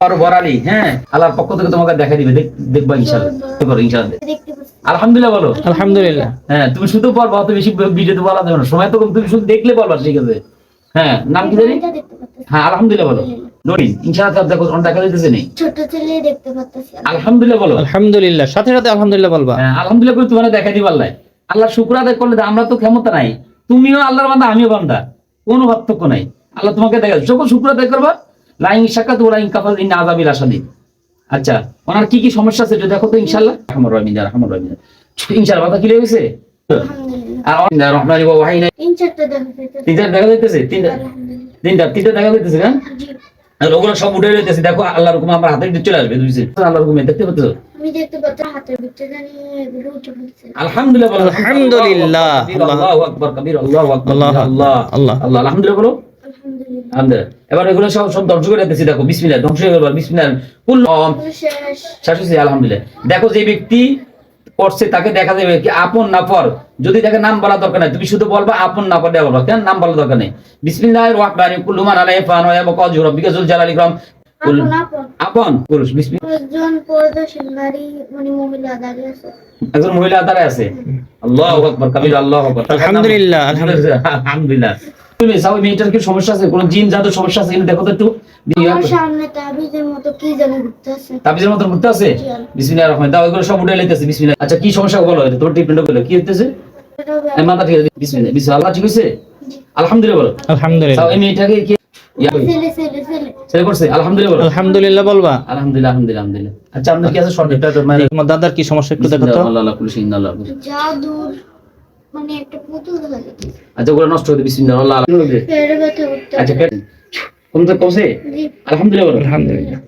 আর বরালি হ্যাঁ? আল্লাহর পক্ষ থেকে তোমাকে দেখা দিবে। দেখ- দেখবা ইনশাআল্লাহ। করো ইনশাআল্লাহ? আলহামদুলিল্লাহ বলো। আলহামদুলিল্লাহ। হ্যাঁ তুমি শুধু বলবা অত বেশি ভিডিওতে বলা যাবে না। সময় তো কম, তুমি শুধু দেখলে বলবা ঠিক আছে? হ্যাঁ নাম কি জানি? হ্যাঁ আলহামদুলিল্লাহ বলো। নরিন ইনশাআল্লাহ দেখো অন দেখা যাইতেছে নেই ছোট ছেলে দেখতে পাচ্ছি আলহামদুলিল্লাহ বলো। আলহামদুলিল্লাহ। সাথে সাথে আলহামদুলিল্লাহ বলবা। হ্যাঁ, আলহামদুলিল্লাহ করে তোমার দেখা দিবা আল্লাহ। আল্লাহ শুক্র আদায় করলে আমরা তো ক্ষমতা নাই। তুমিও আল্লাহর বান্দা আমিও বান্দা। কোনো পার্থক্য নাই। আল্লাহ তোমাকে দেখা যখন শুক্র আদায় করবা লাইন ইন আজাবিল আচ্ছা ওনার কি কি সমস্যা আছে একটু দেখো তো ইনশাআল্লাহ। রহমান রহিম রহমান। রহিম ইনশাআল্লাহ কথা ক্লিয়ার হয়েছে? আর রহমানি ওয়াহিনা দেখা যাইতেছে। তিনটা দেখা যাইতেছে? তিনটা তিনটা তিনটা দেখা যাইতেছে হ্যাঁ? আর ওগুলো সব উঠে রয়েছে দেখো আল্লাহর হুকুম আমার হাতে চলে আসবে বুঝছি আল্লাহর হুকুমে দেখতে পাচ্ছ? আমি দেখতে পাচ্ছি হাতের ভিতরে জানি এগুলো উঠে পড়ছে। আলহামদুলিল্লাহ আলহামদুলিল্লাহ। আল্লাহু আকবার কবির আল্লাহু আকবার আল্লাহ আল্লাহ। আল্লাহ। আল্লাহ আলহামদুলিল্লাহ বলো। এবার এগুলো সব সব ধ্বংস করে দিতেছি দেখো বিসমিল্লাহ ধ্বংস হয়ে গেল বিসমিল্লাহ। কুল শেষ। শেষ হয়েছে আলহামদুলিল্লাহ। দেখো যে ব্যক্তি করছে তাকে দেখা যাবে কি আপন না পর। যদি তাকে নাম বলা দরকার নাই তুমি শুধু বলবা আপন না পর দেওয়া বলবা। কেন নাম বলা দরকার নেই? বিসমিল্লাহির রহমানির কুল্লু মান আলাইহি ফান ওয়া ইয়াবকা ওয়াজহু রাব্বিকা যুল জালালি ইকরাম। আপন পুরুষ বিসমিল্লাহ। একজন পর্দাশীল নারী মানে মহিলা দাঁড়িয়ে আছে। একজন মহিলা দাঁড়ায় আছে। আল্লাহু আকবার কবির আল্লাহু আকবার। আলহামদুলিল্লাহ, আলহামদুলিল্লাহ। আলহামদুলিল্লাহ। তুমি সাউ মেয়েটার কি সমস্যা আছে কোন জিন জাদুর সমস্যা আছে কিনা দেখো তো একটু আমার সামনে তাবিজের মতো কি জানি ঘুরতে আছে তাবিজের মতো ঘুরতে আছে বিসমিল্লাহির রহমান দাও এগুলো সব উঠে লাইতেছে বিসমিল্লাহ আচ্ছা কি সমস্যা বলো এটা তোমার ট্রিটমেন্ট করল কি হইতেছে মাথা ঠিক আছে বিসমিল্লাহ বিসমিল্লাহ আল্লাহ ঠিক হইছে আলহামদুলিল্লাহ বলো আলহামদুলিল্লাহ মেয়েটাকে কি ইয়া বলবা আচ্ছা আপনার কি আছে মানে তোমার দাদার কি সমস্যা একটু দেখো তো আল্লাহ আল্লাহ মানে একটা পুতুল আচ্ছা ওগুলো নষ্ট হতে বিসমিল্লাহ আল্লাহ আল্লাহ। পেড়ে ব্যথা উঠতে আচ্ছা কমতে কমছে আলহামদুলিল্লাহ আলহামদুলিল্লাহ।